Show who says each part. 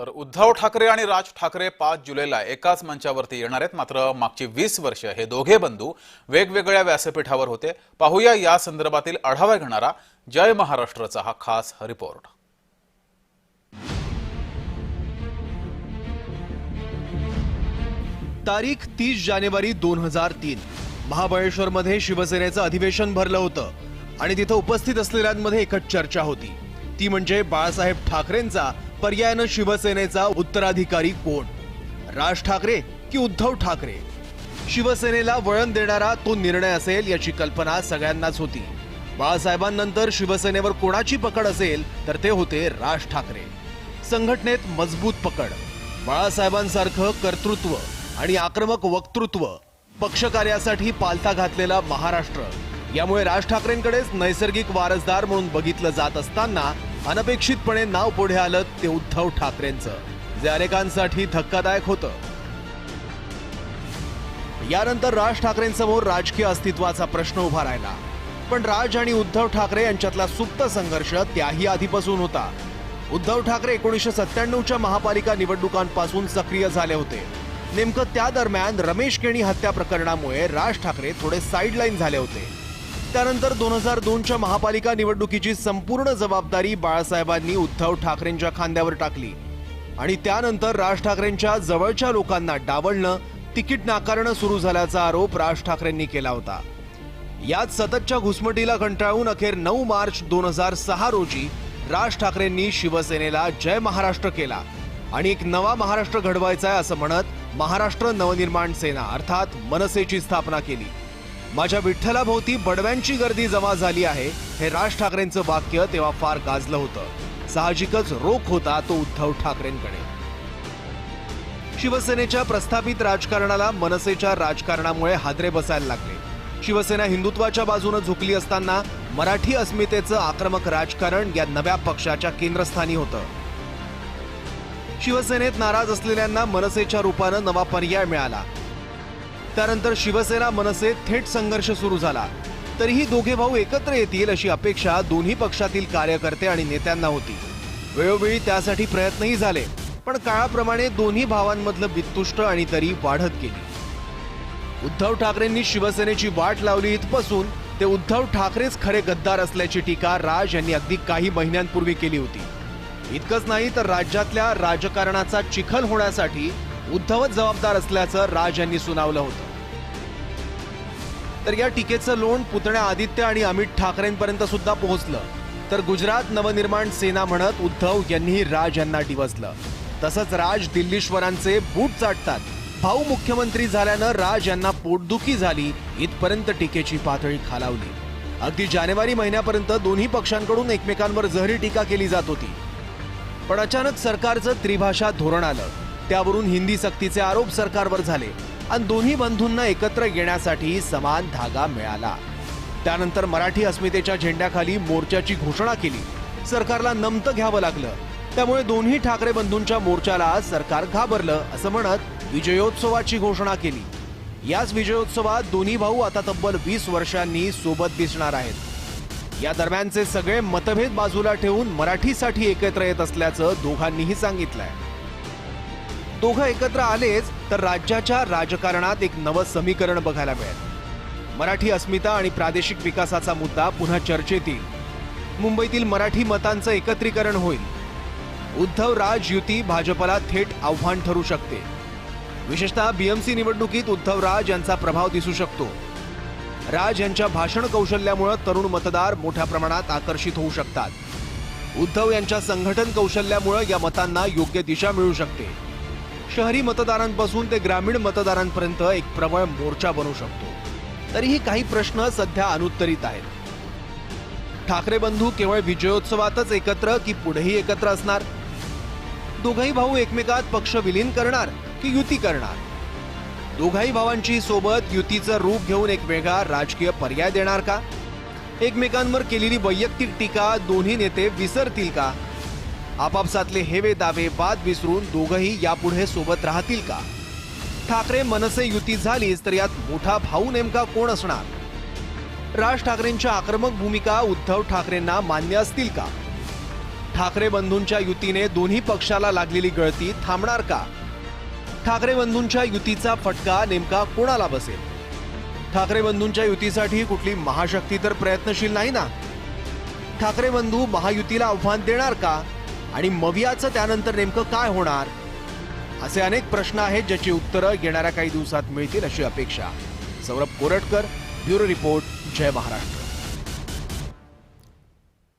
Speaker 1: तर उद्धव ठाकरे आणि राज ठाकरे पाच जुलैला एकाच मंचावरती येणार आहेत. मात्र मागची वीस वर्ष हे दोघे बंधू वेगवेगळ्या व्यासपीठावर होते. पाहूया या संदर्भातील आढावा घेणारा जय महाराष्ट्रचा हा खास रिपोर्ट.
Speaker 2: तारीख तीस जानेवारी दोन हजार तीन. महाबळेश्वरमध्ये शिवसेनेचं अधिवेशन भरलं होतं आणि तिथं उपस्थित असलेल्यांमध्ये एकच चर्चा होती. ती म्हणजे बाळासाहेब ठाकरेंचा पर्यायानं शिवसेनेचा उत्तराधिकारी कोण? राज ठाकरे की उद्धव ठाकरे? शिवसेनेला वळण देणारा तो निर्णय असेल याची कल्पना सगळ्यांनाच होती. बाळासाहेबांनंतर शिवसेनेवर कोणाची पकड असेल तर ते होते राज ठाकरे. संघटनेत मजबूत पकड. बाळासाहेबांसारखं कर्तृत्व आणि आक्रमक वक्तृत्व पक्षकार्यासाठी पालथा घातलेला महाराष्ट्र. यामुळे राज ठाकरेंकडेच नैसर्गिक वारसदार म्हणून बघितलं जात असताना अनपेक्षितपणे नाव पुढे आलं ते उद्धव ठाकरेंचं. जे अनेकांसाठी धक्कादायक होतं. यानंतर राज ठाकरेंसमोर राजकीय अस्तित्वाचा प्रश्न उभा राहिला. पण राज आणि उद्धव ठाकरे यांच्यातला सुप्त संघर्ष त्याही आधीपासून होता. उद्धव ठाकरे एकोणीसशे सत्त्याण्णवच्या महापालिका निवडणुकांपासून सक्रिय झाले होते. नेमकं त्या दरम्यान रमेश केणी हत्या प्रकरणामुळे राज ठाकरे थोडे साईडलाईन झाले होते. त्यानंतर दोन हजार दोनच्या महापालिका निवडणुकीची संपूर्ण जबाबदारी बाळासाहेबांनी उद्धव ठाकरेंच्या खांद्यावर टाकली. आणि त्यानंतर राज ठाकरेंच्या जवळच्या लोकांना डावलणं तिकीट नाकारणं सुरू झाल्याचा आरोप राज ठाकरेंनी केला होता. यात सततच्या घुसमटीला कंटाळून अखेर नऊ मार्च दोन हजार सहा रोजी राज ठाकरेंनी शिवसेनेला जय महाराष्ट्र केला. आणि एक नवा महाराष्ट्र घडवायचा आहे असं म्हणत महाराष्ट्र नवनिर्माण सेना अर्थात मनसेची स्थापना केली. माझ्या विठ्ठलाभोवती बडव्यांची गर्दी जमा झाली आहे हे राज ठाकरेंचं वाक्य तेव्हा फार गाजलं होतं. साहजिकच रोख होता तो उद्धव ठाकरेंकडे. शिवसेनेच्या प्रस्थापित राजकारणाला मनसेच्या राजकारणामुळे हादरे बसायला लागले. शिवसेना हिंदुत्वाच्या बाजूनं झुकली असताना मराठी अस्मितेचं आक्रमक राजकारण या नव्या पक्षाच्या केंद्रस्थानी होतं. शिवसेनेत नाराज असलेल्यांना मनसेच्या रूपानं नवा पर्याय मिळाला. त्यानंतर शिवसेना मनसे थेट संघर्ष सुरू झाला. तरीही दोघे भाऊ एकत्र येतील अशी अपेक्षा दोन्ही पक्षातील कार्यकर्ते आणि नेत्यांना होती. वेळोवेळी त्यासाठी प्रयत्नही झाले पण काळाप्रमाणे दोन्ही भावांमधलं वित्तुष्ट आणि तरी वाढत गेली. उद्धव ठाकरेंनी शिवसेनेची वाट लावली इथपासून ते उद्धव ठाकरेच खरे गद्दार असल्याची टीका राज यांनी अगदी काही महिन्यांपूर्वी केली होती. इतकंच नाही तर राज्यातल्या राजकारणाचा चिखल होण्यासाठी उद्धवच जबाबदार असल्याचं राज यांनी सुनावलं होतं. तर या टीकेचं लोण पुतण्या आदित्य आणि अमित ठाकरेंपर्यंत सुद्धा पोहोचलं. तर गुजरात नवनिर्माण सेना म्हणत उद्धव यांनीही राज यांना डिवचलं तसंच राज दिल्लीश्वरांचे बूट चाटतात. भाऊ मुख्यमंत्री झाल्यानं राज यांना पोटदुखी झाली इथपर्यंत टीकेची पातळी खालावली. अगदी जानेवारी महिन्यापर्यंत दोन्ही पक्षांकडून एकमेकांवर जहरी टीका केली जात होती. पण अचानक सरकारचं त्रिभाषा धोरण आलं. त्यावरून हिंदी सक्तीचे आरोप सरकारवर झाले. आणि दोन्ही बंधूंना एकत्र येण्यासाठी समान धागा मिळाला. त्यानंतर मराठी अस्मितेच्या झेंड्याखाली मोर्चाची घोषणा केली. सरकारला नमतं घ्यावं लागलं. त्यामुळे दोन्ही ठाकरे बंधूंच्या मोर्चाला सरकार घाबरलं असं म्हणत विजयोत्सवाची घोषणा केली. याच विजयोत्सवात दोन्ही भाऊ आता तब्बल वीस वर्षांनी सोबत दिसणार आहेत. या दरम्यानचे सगळे मतभेद बाजूला ठेवून मराठीसाठी एकत्र येत असल्याचं दोघांनीही सांगितलंय. दोघं एकत्र आलेच तर राज्याच्या राजकारणात एक नवं समीकरण बघायला मिळेल. मराठी अस्मिता आणि प्रादेशिक विकासाचा मुद्दा पुन्हा चर्चेत येईल मुंबईतील मराठी मतांचं एकत्रीकरण होईल. उद्धव राज युती भाजपला थेट आव्हान ठरू शकते. विशेषतः बीएमसी निवडणुकीत उद्धव राज यांचा प्रभाव दिसू शकतो. राज यांच्या भाषण कौशल्यामुळे तरुण मतदार मोठ्या प्रमाणात आकर्षित होऊ शकतात. उद्धव यांच्या संघटन कौशल्यामुळे या मतांना योग्य दिशा मिळू शकते. शहरी मतदारांपासून ते ग्रामीण मतदारांपर्यंत एक प्रबळ मोर्चा बनू शकतो. तरीही काही प्रश्न सध्या अनुत्तरित आहेत. ठाकरे बंधू केवळ विजयोत्सवातच एकत्र की पुढेही एकत्र असणार? दोघही भाऊ एकमेकात पक्ष विलीन करणार की युती करणार? दोघाही भावांची सोबत युतीचं रूप घेऊन एक वेगळा राजकीय पर्याय देणार का? एकमेकांवर केलेली वैयक्तिक टीका दोन्ही नेते विसरतील का? आपापसातले हेवे दावे वाद विसरून दोघंही यापुढे सोबत राहतील का? ठाकरे मनसे युती झालीच तर यात मोठा भाऊ नेमका कोण असणार? राज ठाकरेंच्या आक्रमक भूमिका उद्धव ठाकरेंना मान्य असतील का? ठाकरे बंधूंच्या युतीने दोन्ही पक्षाला लागलेली गळती थांबणार का? ठाकरे बंधूंच्या युतीचा फटका नेमका कोणाला बसेल? ठाकरे बंधूंच्या युतीसाठी कुठली महाशक्ती तर प्रयत्नशील नाही ना? ठाकरे बंधू महायुतीला आव्हान देणार का? आणि मवियाचं त्यानंतर नेमकं काय होणार? असे अनेक प्रश्न आहेत ज्याची उत्तरं येणाऱ्या काही दिवसात मिळतील अशी अपेक्षा. सौरभ कोरटकर ब्युरो रिपोर्ट जय महाराष्ट्र.